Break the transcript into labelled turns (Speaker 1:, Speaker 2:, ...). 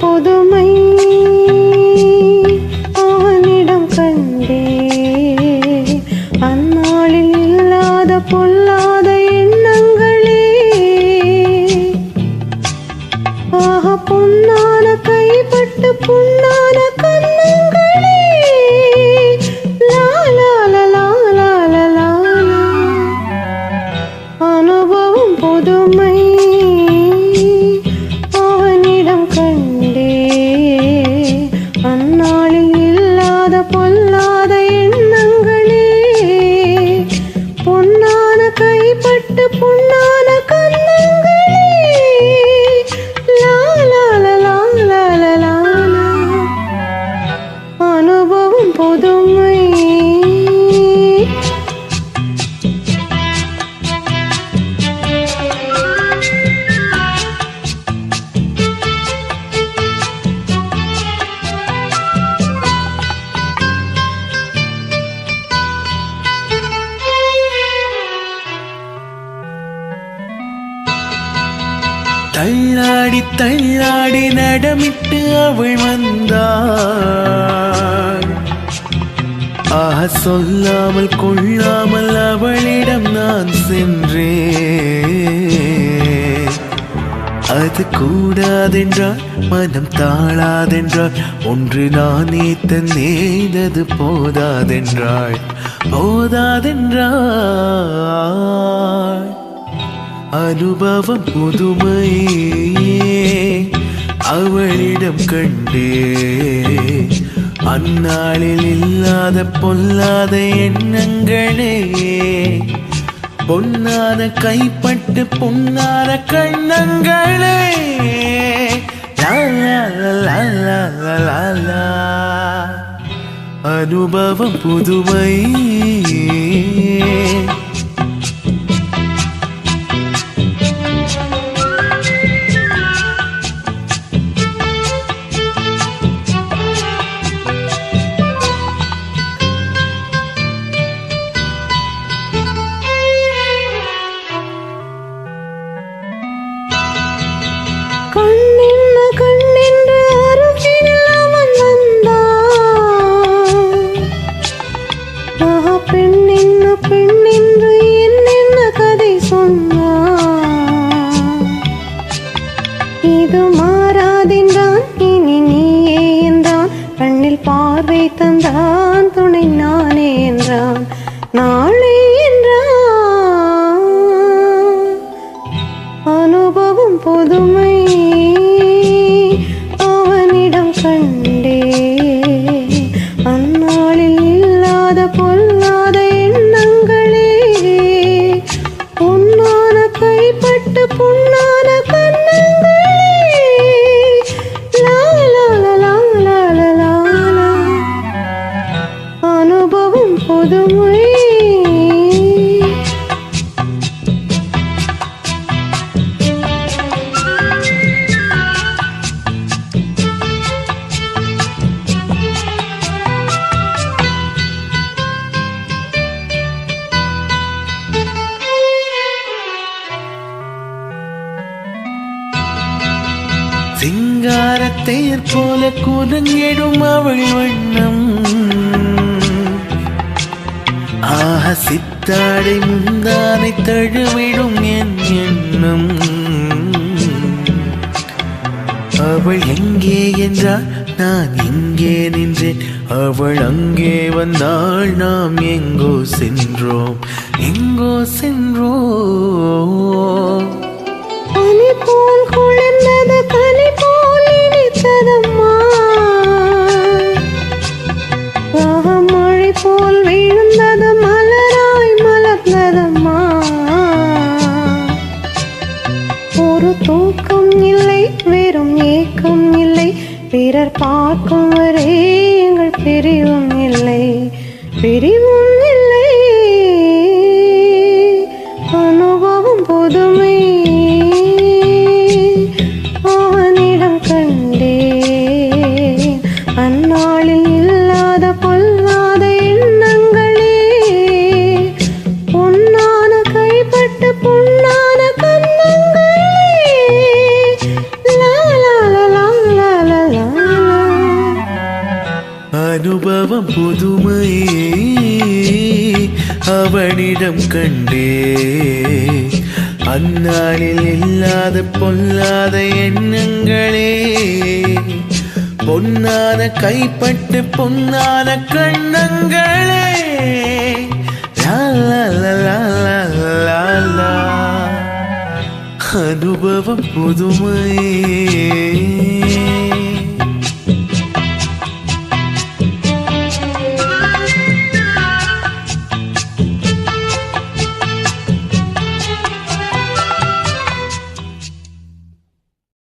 Speaker 1: புது
Speaker 2: தள்ளாடி தள்ளாடி நடமிட்டு அவள் வந்தாள் ஆஹ சொல்லாமல் கொள்ளாமல் அவளிடம் நான் சென்றேன் அது கூடாதென்றால் மனம் தாழாதென்றால் ஒன்று நானே தந்தேதது போதாதென்றாள் போதாதென்றாள் அனுபவம் புதுமையே. அவளிடம் கண்டே. அந்நாளில் இல்லாத பொல்லாத எண்ணங்களே. பொன்னாத கைப்பட்டு பொன்னாத கண்ணங்களே. அனுபவம் புதுமை
Speaker 1: இது மாறாதென்றான் இனி நீயே என்றான். கண்ணில் பார்வை தந்தான் துணை நானே என்றான். நாளை என்றான். அனுபவம் புதுமை.
Speaker 2: சிங்காரத்தேர் போல குலங்கிடும் அவள் வண்ணம். ஆஹ சித்தாடை முந்தானை தழுவிடும் என் எண்ணம். அவள் எங்கே என்றால் நான் இங்கே நின்றேன். அவள் அங்கே வந்தாள் நாம் எங்கோ சென்றோம். எங்கோ சென்றோம்.
Speaker 1: தூக்கம் இல்லை வெறும் ஏக்கம் இல்லை. பிறர் பார்க்கும் வரை எங்கள் பிரிவும் இல்லை. பிரிவும் இல்லை. அனுபவம் புதுமை. அவனிடம் கண்டேன். அந்நாளில்
Speaker 2: அனுபவம் புதுமையே அவனிடம் கண்டே. அந்நாளில் இல்லாத பொல்லாத எண்ணங்களே பொன்னான கைப்பட்டு பொன்னான கண்ணங்களே. அனுபவம் புதுமையே.